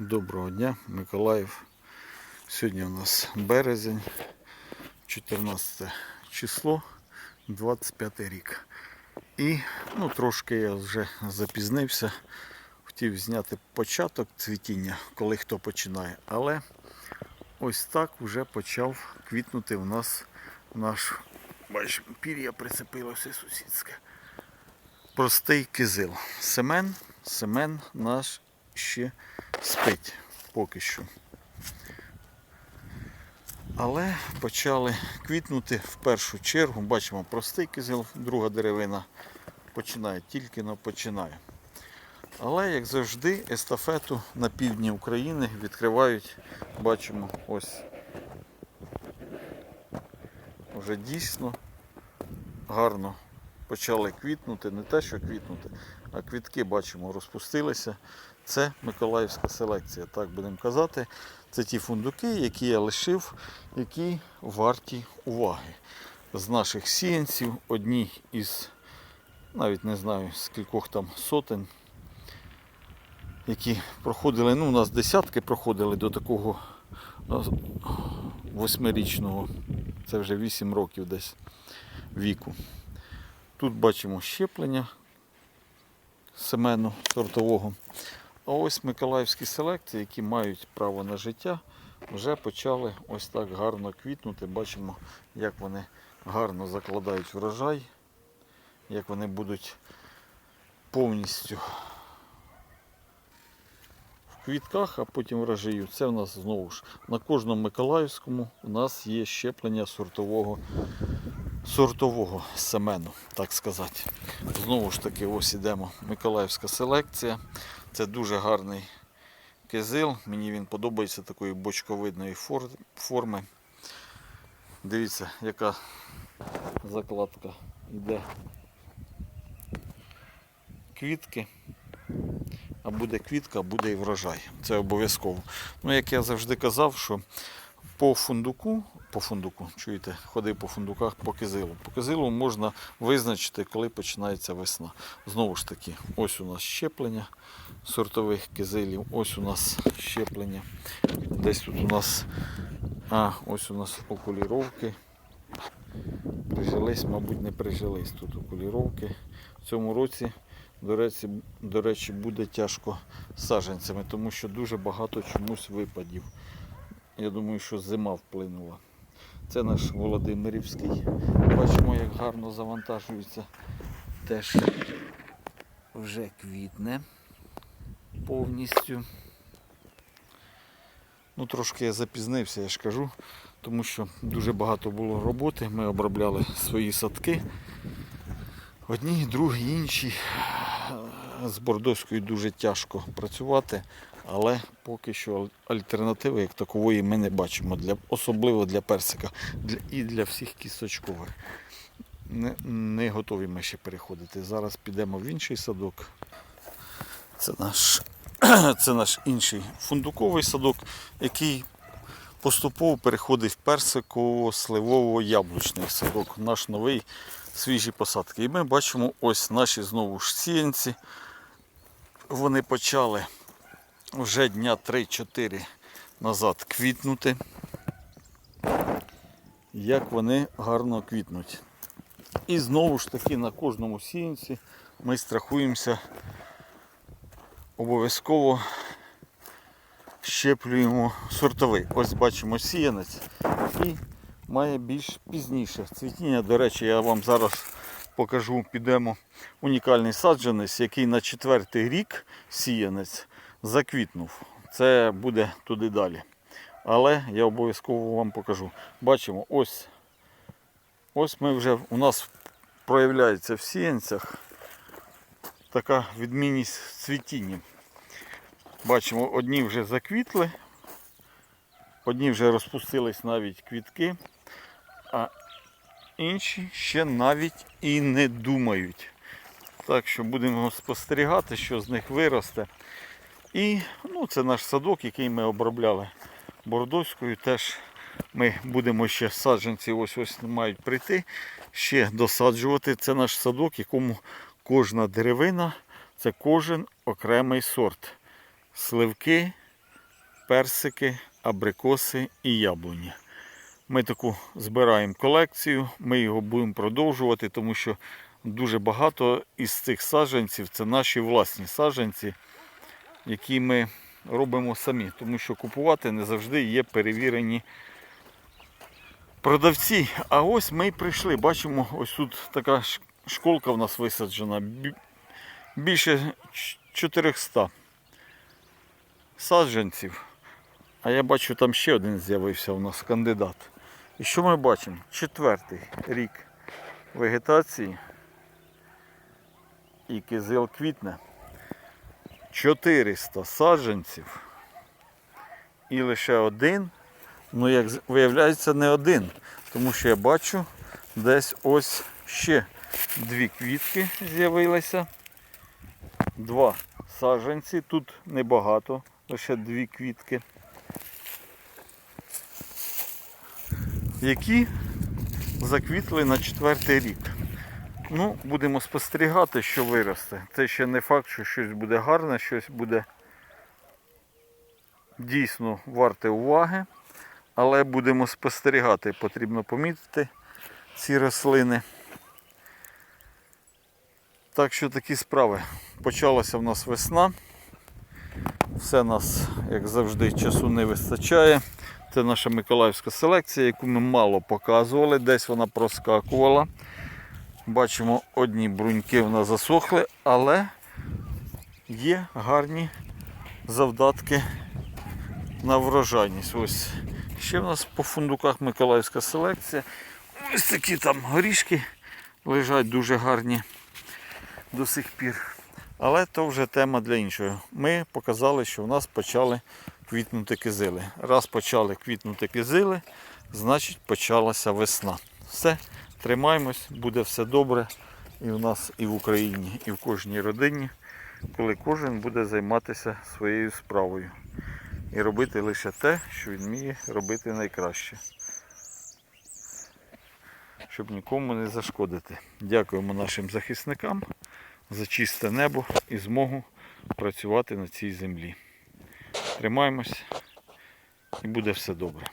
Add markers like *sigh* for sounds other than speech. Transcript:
Доброго дня, Миколаїв. Сьогодні у нас березень, 14 число, 25 рік. І ну, трошки я вже запізнився. Хотів зняти початок цвітіння, коли хто починає. Але ось так вже почав квітнути у нас наш, бачиш, пір'я прицепилося сусідське. Простий кизил. Семен, Семен наш ще спить поки що. Але почали квітнути в першу чергу. Бачимо простий кизил, друга деревина починає, тільки но починає. Але, як завжди, естафету на півдні України відкривають, бачимо, ось вже дійсно гарно почали квітнути, не те, що квітнути, а квітки бачимо розпустилися. Це Миколаївська селекція, так будемо казати. Це ті фундуки, які я лишив, які варті уваги. З наших сіянців одні із, навіть не знаю, скількох там сотень, які проходили, ну у нас десятки проходили до такого восьмирічного, це вже 8 років десь віку. Тут бачимо щеплення семену сортового. А ось миколаївські селекції, які мають право на життя, вже почали ось так гарно квітнути. Бачимо, як вони гарно закладають врожай, як вони будуть повністю в квітках, а потім врожаю. Це в нас знову ж на кожному миколаївському у нас є щеплення сортового сортового семену, так сказати. Знову ж таки, ось ідемо Миколаївська селекція. Це дуже гарний кизил. Мені він подобається такої бочковидної форми. Дивіться, яка закладка йде. Квітки. А буде квітка, буде і врожай. Це обов'язково. Ну, як я завжди казав, що по фундуку, по фундуку, чуєте, ходив по фундуках по кизилу. По кизилу можна визначити, коли починається весна. Знову ж таки, ось у нас щеплення сортових кизилів, ось у нас щеплення. Десь тут у нас, а, ось у нас окуліровки. Прижились, мабуть, не прижились тут окуліровки. В цьому році, до речі, до речі, буде тяжко з саджанцями, тому що дуже багато чомусь випадів. Я думаю, що зима вплинула. Це наш Володимирівський. Бачимо, як гарно завантажується. Теж вже квітне повністю. Ну, трошки я запізнився, я ж кажу, тому що дуже багато було роботи. Ми обробляли свої садки. Одні, другі, інші. З бордоською дуже тяжко працювати, але поки що альтернативи як такової ми не бачимо, для, особливо для персика для, і для всіх кісточкових. Не, не готові ми ще переходити. Зараз підемо в інший садок. Це наш, *clears throat* це наш інший фундуковий садок, який поступово переходить в персиково-сливово-яблучний садок. Наш новий свіжі посадки. І ми бачимо ось наші знову ж сіянці. Вони почали вже дня 3-4 назад квітнути. Як вони гарно квітнуть. І знову ж таки на кожному сіянці ми страхуємося обов'язково щеплюємо сортовий. Ось бачимо сіянець і має більш пізніше цвітіння. До речі, я вам зараз покажу, підемо унікальний саджанець, який на четвертий рік сіянець заквітнув. Це буде туди далі. Але я обов'язково вам покажу. Бачимо, ось ось ми вже у нас проявляється в сіянцях така відмінність в цвітінні. Бачимо, одні вже заквітли, одні вже розпустились навіть квітки, а інші ще навіть і не думають. Так що будемо спостерігати, що з них виросте. І ну, це наш садок, який ми обробляли бордоською. Теж ми будемо ще саджанці ось ось мають прийти, ще досаджувати. Це наш садок, якому кожна деревина це кожен окремий сорт. Сливки, персики, абрикоси і яблуні. Ми таку збираємо колекцію, ми його будемо продовжувати, тому що дуже багато із цих саджанців це наші власні саджанці, які ми робимо самі, тому що купувати не завжди є перевірені продавці. А ось ми й прийшли. Бачимо, ось тут така школка в нас висаджена. Більше 400 саджанців. А я бачу, там ще один з'явився у нас кандидат. І що ми бачимо? Четвертий рік вегетації. І кизил квітне. 400 саджанців. І лише один. Ну, як виявляється, не один. Тому що я бачу десь ось ще дві квітки з'явилися. Два саджанці. Тут небагато, лише дві квітки. Які заквітли на четвертий рік. Ну, будемо спостерігати, що виросте. Це ще не факт, що щось буде гарне, щось буде дійсно варте уваги. Але будемо спостерігати. Потрібно помітити ці рослини. Так що такі справи. Почалася в нас весна. Все нас, як завжди, часу не вистачає. Це наша миколаївська селекція, яку ми мало показували, десь вона проскакувала. Бачимо, одні бруньки в нас засохли, але є гарні завдатки на врожайність. Ось ще в нас по фундуках миколаївська селекція. Ось такі там горішки лежать дуже гарні до сих пір. Але то вже тема для іншого. Ми показали, що в нас почали квітнути кизили. Раз почали квітнути кизили, значить почалася весна. Все, тримаємось, буде все добре. І в нас, і в Україні, і в кожній родині, коли кожен буде займатися своєю справою. І робити лише те, що він вміє робити найкраще. Щоб нікому не зашкодити. Дякуємо нашим захисникам за чисте небо і змогу працювати на цій землі. Тримаємось і буде все добре.